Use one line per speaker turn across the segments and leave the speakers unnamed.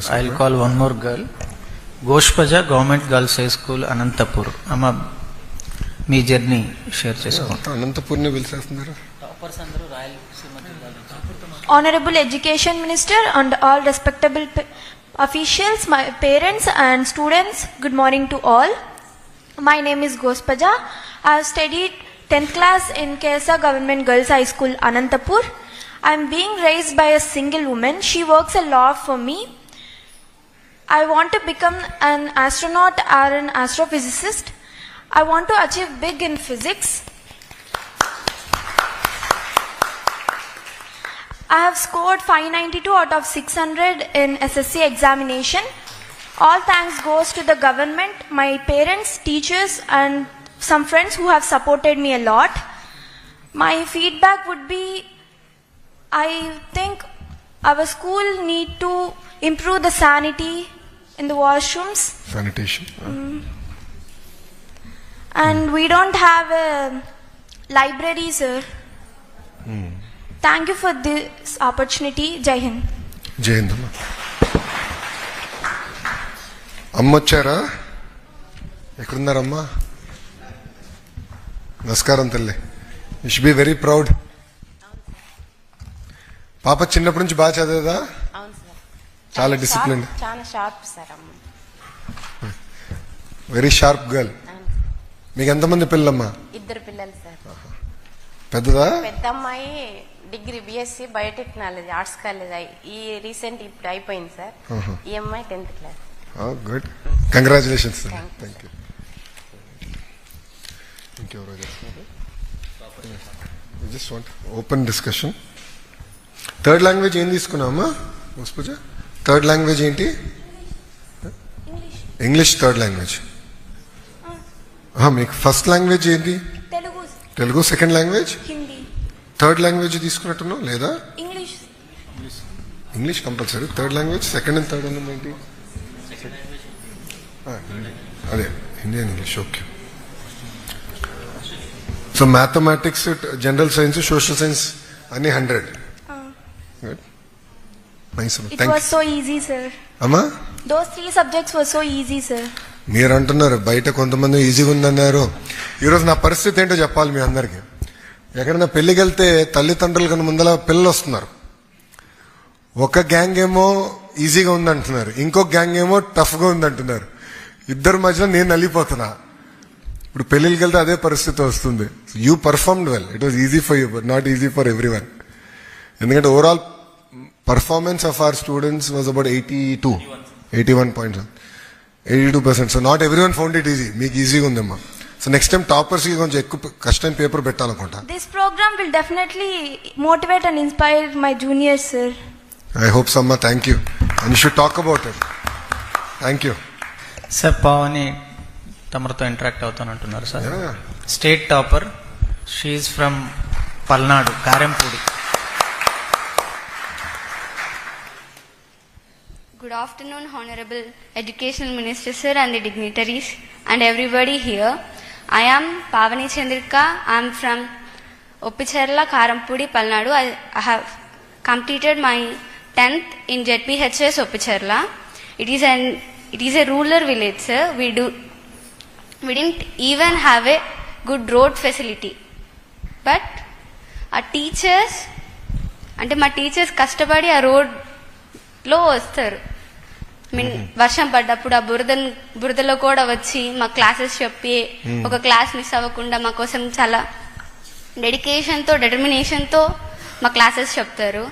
Sir I call one more girl గోష్పజ government girls high school Anantapur అమ్మ మీ journey share చేసుకోండి
అనంతపూర్ని పిలిచేస్తున్నారు
Honorable Education Minister and all respectable pa- officials, my parents and students, good morning to all. My name is Gospaja. I have studied 10th class in KSA Government Girls High School, Anantapur. I am being raised by a single woman. She works a lot for me. I want to become an astronaut or an astrophysicist. I want to achieve big in physics. I have scored 592 out of 600 in SSC examination. All thanks goes to the government, my parents, teachers and some friends who have supported me a lot. My feedback would be I think our school need to improve the sanity in the washrooms
sanitation
and we don't have a library sir. Thank you for this opportunity. Jai Hind.
Jayanthamma అమ్మ వచ్చారా ఎక్కడున్నారమ్మా నమస్కారం తల్లి you should be very proud పాప చిన్నప్పటి నుంచి బాగా చదివేదా?
అవును సార్.
చాలా.
షార్ప్- చాలా షార్ప్ సార్ అమ్మ.
Very sharp girl. మీకు ఎంతమంది పిల్లమ్మా
ఇద్దరు పిల్లలు సార్.
పెద్దదా?
పెద్ద అమ్మాయి degree BSc biotechnology arts college ఈ రీసెంట్ ఇప్పుడు అయిపోయింది సార్. ఈ అమ్మాయి tenth class.
Good congratulations. Thank you ఇంకెవరో just want open discussion third language ఏం తీసుకున్నామా పూజ? థర్డ్ లాంగ్వేజ్ ఏంటి? ఇంగ్లీష్ థర్డ్ లాంగ్వేజ్ మీకు ఫస్ట్ లాంగ్వేజ్ ఏంటి? Telugu. Second language
Hindi,
third language తీసుకున్నట్టున్నావు లేదా? English compulsory third language second and third అన్నది ఏంటి? హిందీ. అదే Hindi and English okay so mathematics general science social science అన్ని హండ్రెడ్ గుడ్ నైస్. అమ్మా. మీరు అంటున్నారు బయట కొంతమంది ఈజీగా ఉందన్నారు. ఈరోజు నా పరిస్థితి ఏంటో చెప్పాలి మీ అందరికి. ఎక్కడైనా పెళ్ళికి వెళ్తే తల్లిదండ్రుల కన్నా ముందల పిల్లలు వస్తున్నారు ఒక గ్యాంగ్ ఏమో ఈజీగా ఉందంటున్నారు. ఇంకొక గ్యాంగ్ ఏమో టఫ్గా ఉందంటున్నారు. ఇద్దరి మధ్యలో నేను నలిపోతున్నా ఇప్పుడు పెళ్ళికి వెళ్తే అదే పరిస్థితి వస్తుంది. You performed well it was easy for you but not easy for everyone ఎందుకంటే overall performance of our students was about eighty two eighty one point eighty two percent so not everyone found it easy మీకు ఈజీగా ఉందమ్మా so next time టాపర్స్కి కొంచెం ఎక్కువ కష్టం paper పెట్టాలనుకుంటా.
This program will definitely motivate and inspire my juniors, sir.
I hope సమ్మా thank you and you should talk about it thank you
sir Pavani తమరితో interact అవుతానంటున్నారు sir state topper she from Palnadu Karempudi
Good afternoon, Honorable Education Minister Sir and the dignitaries and everybody here. I am Pavani Chandrika. I am from Oppicherla, Karampudi, Palnadu. I, I have completed my 10th in ZPHS Oppicherla. It is an it is a rural village, sir. We do we didn't even have a good road facility. But our teachers అంటే మా teachers కష్టపడి ఆ రోడ్లో వస్తారు mean వర్షం పడ్డప్పుడు ఆ బురద బురదలో కూడా వచ్చి మా క్లాసెస్ చెప్పి ఒక క్లాస్ మిస్ అవ్వకుండా మా కోసం చాలా డెడికేషన్తో డెటర్మినేషన్తో మా క్లాసెస్ చెప్తారు.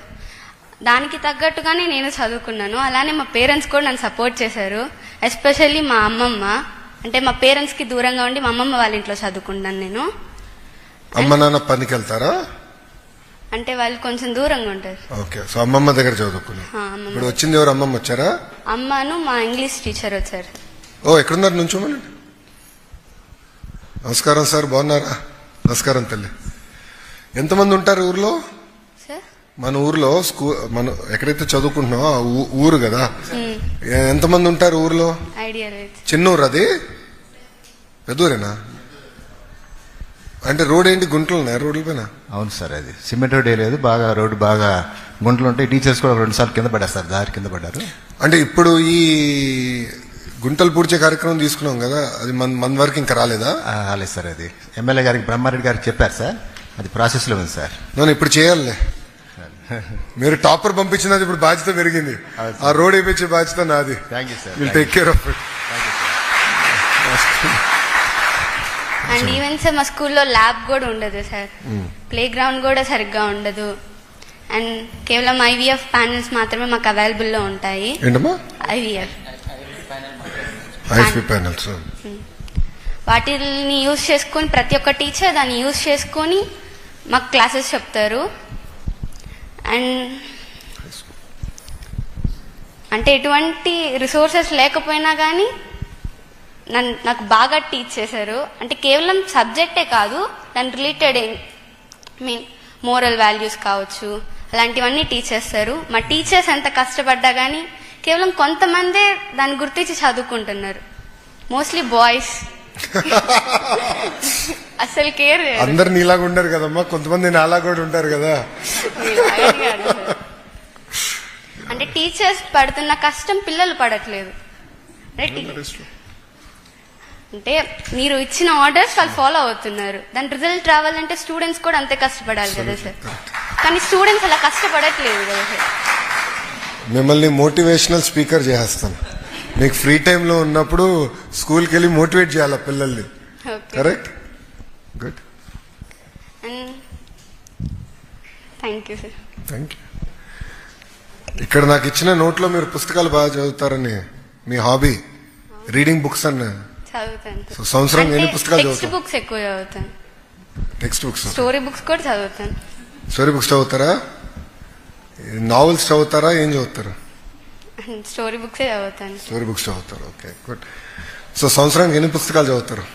దానికి తగ్గట్టుగానే నేను చదువుకున్నాను. అలానే మా పేరెంట్స్ కూడా నన్ను సపోర్ట్ చేశారు. ఎస్పెషల్లీ మా అమ్మమ్మ. అంటే మా పేరెంట్స్కి దూరంగా ఉండి మా అమ్మమ్మ వాళ్ళ ఇంట్లో చదువుకున్నాను నేను.
అమ్మ నాన్న పనికి వెళ్తారా
అంటే వాళ్ళు కొంచెం దూరంగా ఉంటారు.
ఓకే సో అమ్మమ్మ దగ్గర చదువుకున్నా.
ఆ, అమ్మమ్మ.
ఇప్పుడు వచ్చింది ఎవరు? అమ్మమ్మ వచ్చారా?
అమ్మను మా ఇంగ్లీష్ టీచర్ వచ్చారు.
ఓ ఎక్కడున్నారు నుంచోమని నమస్కారం సార్ బాగున్నారా? నమస్కారం తల్లి. ఎంతమంది ఉంటారు ఊర్లో?
సార్?
మన ఊర్లో స్కూల్ మనం ఎక్కడైతే చదువుకుంటున్నామో ఆ ఊ- ఊరు కదా. ఎంతమంది ఉంటారు ఊర్లో?
ఐడియా లేదు.
చిన్న ఊరు అది? పెద్ద ఊరేనా అంటే రోడ్ ఏంటి? గుంటలు ఉన్నాయి రోడ్ల పైన?
అవును సార్ అది. సిమెంట్ రోడ్ ఏ లేదు బాగా రోడ్డు బాగా గుంటలు ఉంటాయి. టీచర్స్ కూడా రెండు సార్లు కింద పడేస్తారు దారి కింద పడ్డారు.
అంటే ఇప్పుడు ఈ గుంటలు పూడ్చే కార్యక్రమం తీసుకున్నాం కదా అది మన మన వరకు ఇంకా రాలేదా?
అలాగే సార్ అది. ఎమ్మెల్యే గారికి బ్రహ్మారెడ్డి గారికి చెప్పారు సార్ అది ప్రాసెస్లో ఉంది సార్.
నేను ఇప్పుడు చేయాలే మీరు టాపర్ పంపించినది ఇప్పుడు బాధ్యత పెరిగింది. ఆ రోడ్ వేయించే బాధ్యత నాది.
Thank you sir
will take care of it
and even sir మా స్కూల్లో ల్యాబ్ కూడా ఉండదు సార్ ప్లే గ్రౌండ్ కూడా సరిగ్గా ఉండదు. అండ్ కేవలం ఐవీఎఫ్ ప్యానల్స్ మాత్రమే మాకు అవైలబుల్లో ఉంటాయి. ఐవీఎఫ్
ప్యానల్స్
వాటిని యూజ్ చేసుకొని ప్రతి ఒక్క టీచర్ దాన్ని యూజ్ చేసుకొని మాకు క్లాసెస్ చెప్తారు. అండ్ అంటే ఎటువంటి రిసోర్సెస్ లేకపోయినా కానీ నన్ను నాకు బాగా టీచ్ చేశారు. అంటే కేవలం సబ్జెక్టే కాదు దాని రిలేటెడ్ మీన్ మోరల్ వాల్యూస్ కావచ్చు అలాంటివన్నీ టీచ్ చేస్తారు. మా టీచర్స్ ఎంత కష్టపడ్డా కానీ కేవలం కొంతమందే దాన్ని గుర్తించి చదువుకుంటున్నారు. మోస్ట్లీ బాయ్స్ అసలు కేర్
అందరు నీలాగా ఉండరు కదమ్మా కొంతమంది నాలా కూడా ఉంటారు కదా.
అంటే టీచర్స్ పడుతున్న కష్టం పిల్లలు పడట్లేదు. అంటే మీరు ఇచ్చిన ఆర్డర్స్ వాళ్ళు ఫాలో అవుతున్నారు. దాని రిజల్ట్ రావాలంటే స్టూడెంట్స్ కూడా అంతే కష్టపడాలి కదా సార్. కానీ స్టూడెంట్స్ అలా కష్టపడట్లేదు కదా సార్.
మిమ్మల్ని మోటివేషనల్ స్పీకర్ చేసేస్తాను మీకు ఫ్రీ టైంలో ఉన్నప్పుడు స్కూల్కి వెళ్ళి మోటివేట్ చేయాలి పిల్లల్ని? Correct good
thank you sir
thank you ఇక్కడ నాకు ఇచ్చిన నోట్లో మీరు పుస్తకాలు బాగా చదువుతారని మీ హాబీ రీడింగ్ బుక్స్ అన్న
చదువుతాను
సంవత్సరం ఎన్ని పుస్తకాలు
టెక్స్ట్ బుక్స్ ఎక్కువ చదువుతాను
టెక్స్ట్ బుక్స్
స్టోరీ బుక్స్ కూడా చదువుతాను
స్టోరీ బుక్స్ చదువుతారా నావెల్స్ చదువుతారా ఏం చదువుతారు
స్టోరీ బుక్సే చదువుతాను
స్టోరీ బుక్స్ చదువుతారు ఓకే గుడ్ సో సంవత్సరానికి ఎన్ని పుస్తకాలు చదువుతారు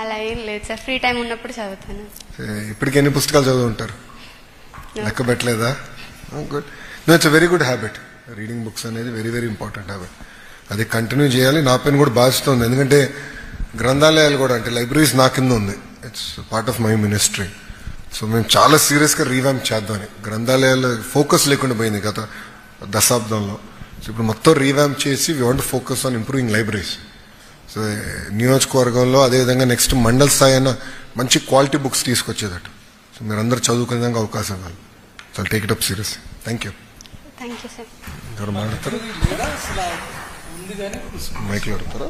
అలా ఏం లేదు సార్ ఫ్రీ టైం ఉన్నప్పుడు చదువుతాను
ఇప్పటికి ఎన్ని పుస్తకాలు చదువు ఉంటారు. లెక్క పెట్టలేదా? Good no it's very good habit reading books అనేది వెరీ వెరీ ఇంపార్టెంట్ హ్యాబిట్ అది కంటిన్యూ చేయాలి. నా పైన కూడా బాధ్యత ఉంది ఎందుకంటే గ్రంథాలయాలు కూడా అంటే లైబ్రరీస్ నా కింద ఉంది. It's part of my ministry so మేము చాలా సీరియస్గా రీవ్యాంప్ చేద్దామని గ్రంథాలయాలు ఫోకస్ లేకుండా పోయింది గత దశాబ్దంలో. సో ఇప్పుడు మొత్తం రీవ్యాంప్ చేసి we want focus on improving libraries so నియోజకవర్గంలో అదేవిధంగా నెక్స్ట్ మండల్ స్థాయి అయిన మంచి క్వాలిటీ బుక్స్ తీసుకొచ్చేదట. సో మీరందరూ చదువుకునే విధంగా అవకాశం ఇవ్వాలి. So take it up serious thank you
thank you sir
మైక్లో అడుగుతారా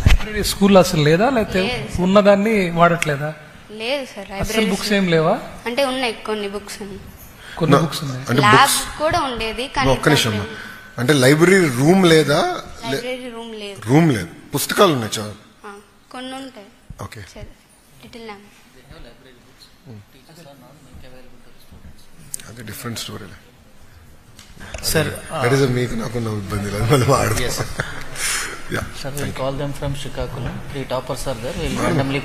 లైబ్రరీ స్కూల్ అసలు లేదా లేకపోతే
లేదు సార్.
ఉన్నదాన్ని వాడట్లేదా?
లేదు సార్
అసలు
లైబ్రరీ
బుక్స్ ఏం లేవా?
అంటే ఉన్నాయి కొన్ని బుక్స్. ఉన్నాయి
కొన్ని. బుక్స్ ఉన్నాయి.
అంటే
ల్యాబ్
బుక్స్
కూడా ఉండేది కానీ
ఒక్క నిమిషం అమ్మా. అంటే లైబ్రరీ రూమ్ లేదా
లైబ్రరీ రూమ్ లేదు.
రూమ్ లేదు. పుస్తకాలు ఉన్నాయి చాలా.
ఆ, కొన్ని ఉంటాయి.
ఓకే.
లిటిల్ ల్యామ్
అది different story
Sir,
that is మీకు నాకున్న ఇబ్బంది లేదు మళ్ళీ వాడు
sir, we'll call them from Srikakulam. Three toppers are there. We'll randomly